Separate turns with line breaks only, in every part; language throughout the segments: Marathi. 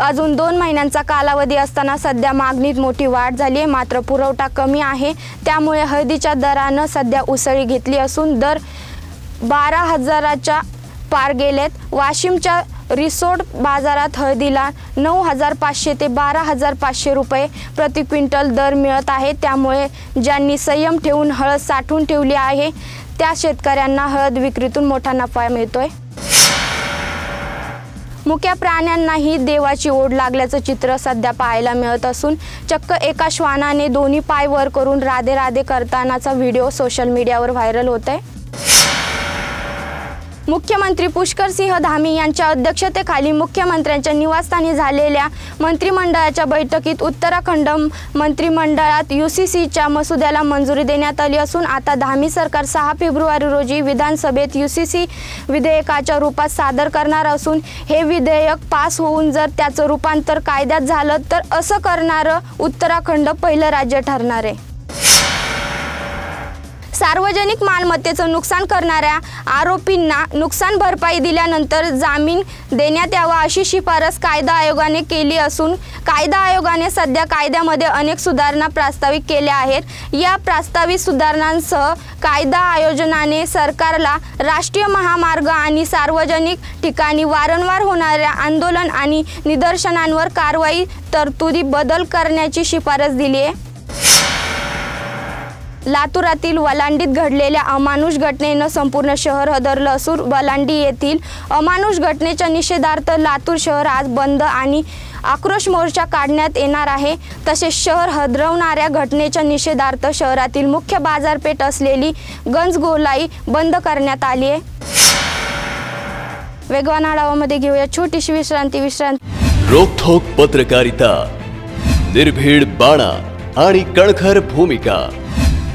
अजून दोन महिन्यांचा कालावधी असताना सध्या मागणीत मोठी वाढ झाली आहे. मात्र पुरवठा कमी आहे. त्यामुळे हळदीच्या दरानं सध्या उसळी घेतली असून दर बारा हजाराच्या पार गेलेत. वाशिमच्या रिसोड बाजारात हळदीला नऊ हजार पाचशे ते बारा हजार पाचशे रुपये प्रति क्विंटल दर मिळत आहे. त्यामुळे ज्यांनी संयम ठेवून हळद साठवून ठेवली आहे त्या शेतकऱ्यांना हळद विक्रीतून मोठा नफा मिळतोय. मुक्या प्राण्यांनाही देवाची ओढ लागल्याचं चित्र सध्या पाहायला मिळत असून चक्क एका श्वानाने दोन्ही पाय वर करून राधे राधे करतानाचा व्हिडिओ सोशल मीडियावर व्हायरल होत आहे मुख्यमंत्री पुष्कर सिंह धामी यांच्या अध्यक्षतेखाली मुख्यमंत्र्यांच्या निवासस्थानी झालेल्या मंत्रिमंडळाच्या बैठकीत उत्तराखंड मंत्रिमंडळात यू सी सीच्या मसुद्याला मंजुरी देण्यात आली असून आता धामी सरकार सहा फेब्रुवारी रोजी विधानसभेत यू सी सी विधेयकाच्या रूपात सादर करणार असून हे विधेयक पास होऊन जर त्याचं रूपांतर कायद्यात झालं तर असं करणारं उत्तराखंड पहिलं राज्य ठरणार आहे. सार्वजनिक मालमत्तेचं नुकसान करणाऱ्या आरोपींना नुकसान भरपाई दिल्यानंतर जामीन देण्यात यावा अशी शिफारस कायदा आयोगाने केली असून कायदा आयोगाने सध्या कायद्यामध्ये अनेक सुधारणा प्रस्तावित केल्या आहेत. या प्रास्तावित सुधारणांसह कायदा आयोजनाने सरकारला राष्ट्रीय महामार्ग आणि सार्वजनिक ठिकाणी वारंवार होणाऱ्या आंदोलन आणि निदर्शनांवर कारवाई तरतुदी बदल करण्याची शिफारस दिली आहे लातूरातील वलांडीत घडलेल्या अमानुष घटनेनं संपूर्ण शहर हदरलं असून वलांडी येथील अमानुष घटनेच्या निषेधार्थ लातूर शहर आज बंद आणि आक्रोश मोर्चा काढण्यात येणार आहे. तसेच शहर हदरवणाऱ्या घटनेच्या निषेधार्थ शहरातील मुख्य बाजारपेठ असलेली गंजगोलाई बंद करण्यात आली आहे. वेगवान आढावामध्ये घेऊया छोटीशी विश्रांती विश्रांती.
रोखोक पत्रकारिता निर्भीड बाणा आणि कणखर भूमिका.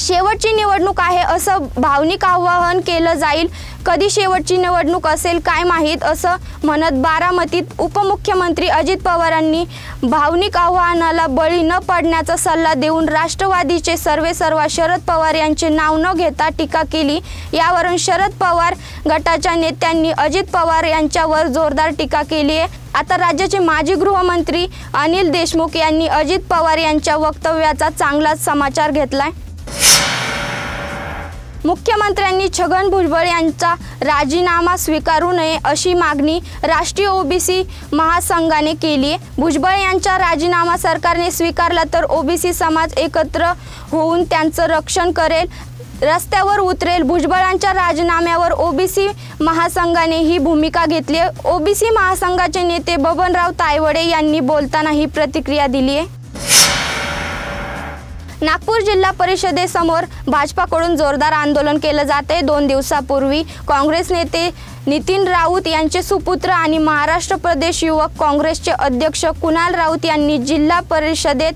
शेवटची निवडणूक आहे असं भावनिक आवाहन केलं जाईल. कधी शेवटची निवडणूक असेल काय माहीत असं म्हणत बारामतीत उपमुख्यमंत्री अजित पवारांनी भावनिक आव्हानाला बळी न पडण्याचा सल्ला देऊन राष्ट्रवादीचे सर्वे सर्वा शरद पवार यांचे नाव न घेता टीका केली. यावरून शरद पवार गटाच्या नेत्यांनी अजित पवार यांच्यावर जोरदार टीका केली आहे. आता राज्याचे माजी गृहमंत्री अनिल देशमुख यांनी अजित पवार यांच्या वक्तव्याचा चांगलाच समाचार घेतलाय. मुख्यमंत्र्यांनी छगन भुजबळ यांचा राजीनामा स्वीकारू नये अशी मागणी राष्ट्रीय ओबीसी महासंघाने केली आहे. भुजबळ यांचा राजीनामा सरकारने स्वीकारला तर ओबीसी समाज एकत्र होऊन त्यांचं रक्षण करेल. रस्त्यावर उतरेल. भुजबळांच्या राजीनाम्यावर ओबीसी महासंघाने ही भूमिका घेतली आहे. ओबीसी महासंघाचे नेते बबनराव तायवडे यांनी बोलताना ही प्रतिक्रिया दिली आहे. नागपूर जिल्हा परिषदेसमोर भाजपाकडून जोरदार आंदोलन केलं जाते. दोन दिवसापूर्वी काँग्रेस नेते नितीन राऊत यांचे सुपुत्र आणि महाराष्ट्र प्रदेश युवक काँग्रेसचे अध्यक्ष कुणाल राऊत यांनी जिल्हा परिषदेत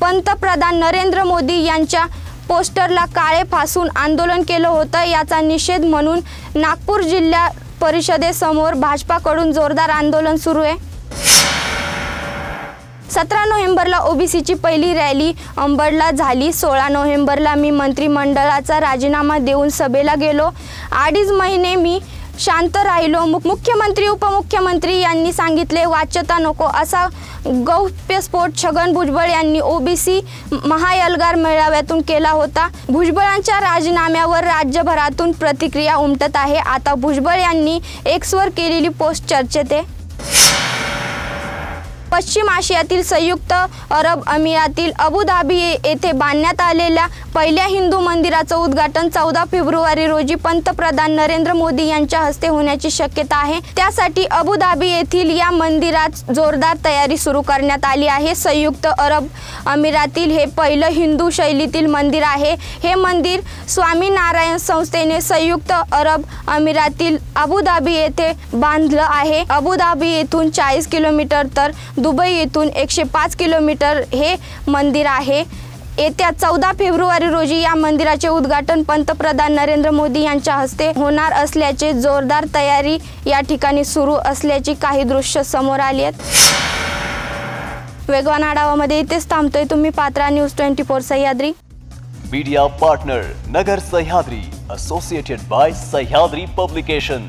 पंतप्रधान नरेंद्र मोदी यांच्या पोस्टरला काळे फासून आंदोलन केलं होतं. याचा निषेध म्हणून नागपूर जिल्हा परिषदेसमोर भाजपाकडून जोरदार आंदोलन सुरू आहे. सतरा नोव्हेंबरला ओबीसीची पहिली रॅली अंबडला झाली. सोळा नोव्हेंबरला मी मंत्रिमंडळाचा राजीनामा देऊन सभेला गेलो. अडीच महिने मी शांत राहिलो. मुख मुख्यमंत्री उपमुख्यमंत्री यांनी सांगितले वाच्यता नको. असा गौप्यस्फोट छगन भुजबळ यांनी ओबीसी महायलगार मेळाव्यातून केला होता. भुजबळांच्या राजीनाम्यावर राज्यभरातून प्रतिक्रिया उमटत आहे. आता भुजबळ यांनी एक्सवर केलेली पोस्ट चर्चेत आहे. पश्चिम आशियातील संयुक्त अरब अमिरातील अबुधाबी येथे बांधण्यात आलेल्या पहिल्या हिंदू मंदिराचं उद्घाटन चौदा फेब्रुवारी रोजी पंतप्रधान नरेंद्र मोदी यांच्या हस्ते होण्याची शक्यता आहे. त्यासाठी अबुधाबी येथील या मंदिरात जोरदार तयारी सुरू करण्यात आली आहे. संयुक्त अरब अमिरातील हे पहिलं हिंदू शैलीतील मंदिर आहे. हे मंदिर स्वामीनारायण संस्थेने संयुक्त अरब अमिरातील अबुधाबी येथे बांधलं आहे. अबुधाबी येथून चाळीस किलोमीटर तर दुबई येथून एकशे पाच किलोमीटर हे मंदिर आहे. येत्या चौदा फेब्रुवारी रोजी या मंदिराचे उद्घाटन पंतप्रधान नरेंद्र मोदी यांच्या हस्ते होणार असल्याचे जोरदार तयारी या ठिकाणी सुरू असल्याची काही दृश्य समोर आली आहेत. वेगवान आढावामध्ये इथेच थांबतोय तुम्ही Patra news twenty four Sahyadri.
Media partner Nagar Sahyadri associated by Sahyadri publication